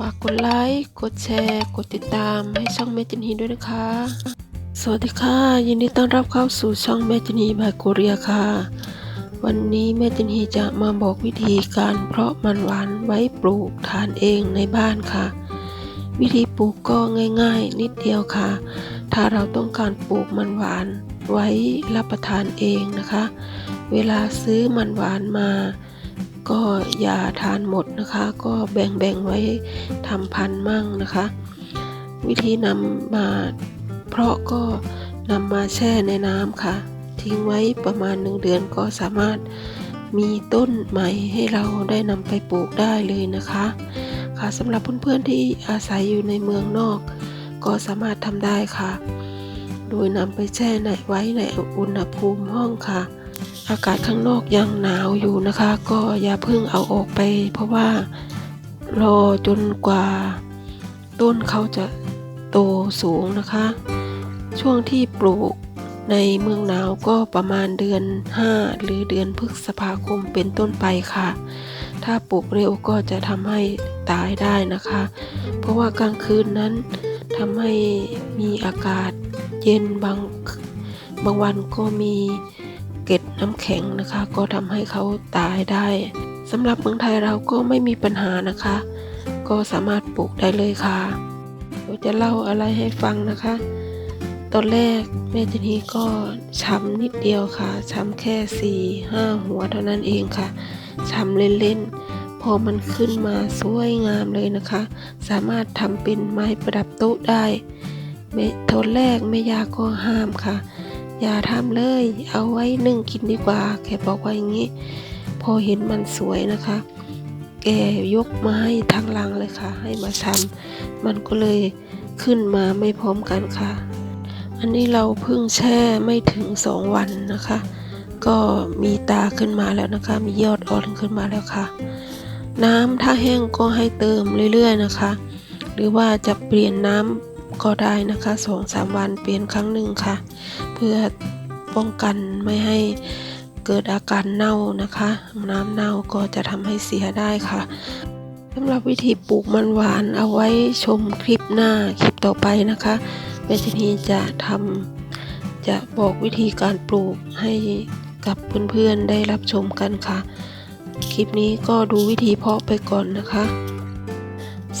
ฝากกดไลค์ กดแชร์ กดติดตามให้ช่องแม่จินฮีด้วยนะคะ สวัสดีค่ะ ยินดีต้อนรับเข้าสู่ช่องแม่จินฮีบายโกเรียค่ะ วันนี้แม่จินฮีจะมาบอกวิธีการเพาะมันหวานไว้ปลูกทานเองในบ้านค่ะ วิธีปลูกก็ง่ายๆ นิดเดียวค่ะ ถ้าเราต้องการปลูกมันหวานไว้รับประทานเองนะคะ เวลาซื้อมันหวานมา ก็อย่าทานหมดนะคะ ก็แบ่งๆไว้ทำพันธุ์มั่งนะคะ วิธีนำมาเพราะก็นำมาแช่ในน้ำค่ะ ทิ้งไว้ประมาณหนึ่งเดือนก็สามารถมีต้นใหม่ให้เราได้นำไปปลูกได้เลยนะคะ ค่ะสำหรับเพื่อนๆที่อาศัยอยู่ในเมืองนอก ก็สามารถทำได้ค่ะ โดยนำไปแช่ในไว้ในอุณหภูมิห้องค่ะ อากาศข้างนอกยังหนาวอยู่นะคะ ก็อย่าเพิ่งเอาออกไป เพราะว่ารอจนกว่าต้นเขาจะโตสูงนะคะ ช่วงที่ปลูกในเมืองหนาวก็ประมาณเดือน 5 หรือเดือนพฤษภาคมเป็นต้นไปค่ะ ถ้าปลูกเร็วก็จะทำให้ตายได้นะคะ เพราะว่ากลางคืนนั้นทำให้มีอากาศเย็นบางบางวันก็มี เกล็ดน้ำแข็งนะคะ ก็ทำให้เขาตายได้สำหรับเมืองไทยเราก็ไม่มีปัญหานะคะ ก็สามารถปลูกได้เลยค่ะเดี๋ยวจะเล่าอะไรให้ฟังนะคะ ตอนแรกแม่จินีก็ช้ำนิดเดียวค่ะช้ำแค่สี่ห้าหัวเท่านั้นเองค่ะช้ำเล่นๆ พอมันขึ้นมาสวยงามเลยนะคะ สามารถทำเป็นไม้ประดับโต๊ะได้ตอนแรกแม่ยาก็ห้ามค่ะ อย่าทำเลย เอาไว้นึ่งกินดีกว่า แกบอกว่าอย่างนี้ พอเห็นมันสวยนะคะ แกยกมาให้ทั้งลังเลยค่ะ ให้มาทำมันก็เลยขึ้นมาไม่พร้อมกันค่ะ อันนี้เราเพิ่งแช่ไม่ถึงสองวันนะคะ ก็มีตาขึ้นมาแล้วนะคะ มียอดอ่อนขึ้นมาแล้วค่ะ น้ำถ้าแห้งก็ให้เติมเรื่อยๆนะคะ หรือว่าจะเปลี่ยนน้ำ ก็ได้นะคะสองสามวันเปลี่ยนครั้งหนึ่งค่ะ เพื่อป้องกันไม่ให้เกิดอาการเน่านะคะ น้ำเน่าก็จะทำให้เสียได้ค่ะสำหรับวิธีปลูกมันหวานเอาไว้ชมคลิปหน้าคลิปต่อไปนะคะแม่ชนีจะทำจะบอกวิธีการปลูกให้กับเพื่อนๆได้รับชมกันค่ะ คลิปนี้ก็ดูวิธีเพาะไปก่อนนะคะ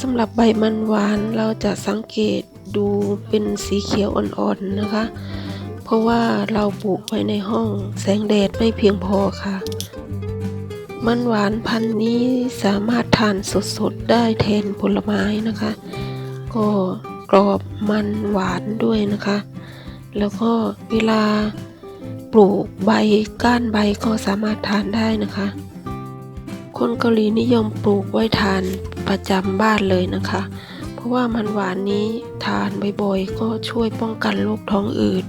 สำหรับใบมันหวานเราจะสังเกต ดูเป็นสีเขียวอ่อนๆนะคะ เพราะว่าเราปลูกไว้ในห้องแสงแดดไม่เพียงพอค่ะ มันหวานพันธุ์นี้สามารถทานสดๆได้แทนผลไม้นะคะ ก็กรอบมันหวานด้วยนะคะ แล้วก็เวลาปลูกใบก้านใบก็สามารถทานได้นะคะ คนเกาหลีนิยมปลูกไว้ทานประจำบ้านเลยนะคะ ราะว่ามันหวานนี้ทานบ่อยๆก็ช่วยป้องกันโรคท้องอืด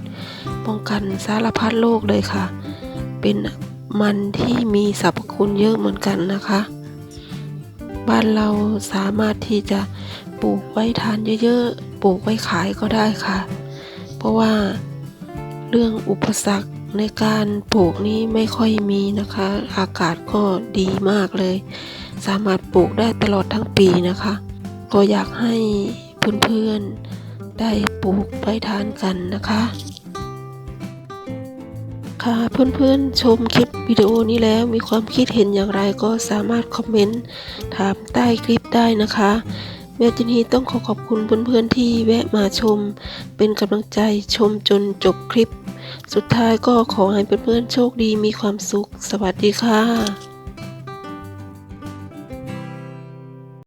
ป้องกันสารพัดโรคเลยค่ะ เป็นมันที่มีสรรพคุณเยอะเหมือนกันนะคะ บ้านเราสามารถที่จะปลูกไว้ทานเยอะๆ ปลูกไว้ขายก็ได้ค่ะ เพราะว่าเรื่องอุปสรรคในการปลูกนี้ไม่ค่อยมีนะคะ อากาศก็ดีมากเลย สามารถปลูกได้ตลอดทั้งปีนะคะ ก็อยากให้เพื่อนๆได้ปลูกไว้ทานกันนะคะ ค่ะเพื่อนๆชมคลิปวิดีโอนี้แล้วมีความคิดเห็นอย่างไรก็สามารถคอมเมนต์ถามใต้คลิปได้นะคะแม่จินีต้องขอขอบคุณเพื่อนๆที่แวะมาชม เป็นกำลังใจชมจนจบคลิป สุดท้ายก็ขอให้เพื่อนๆโชคดีมีความสุข สวัสดีค่ะ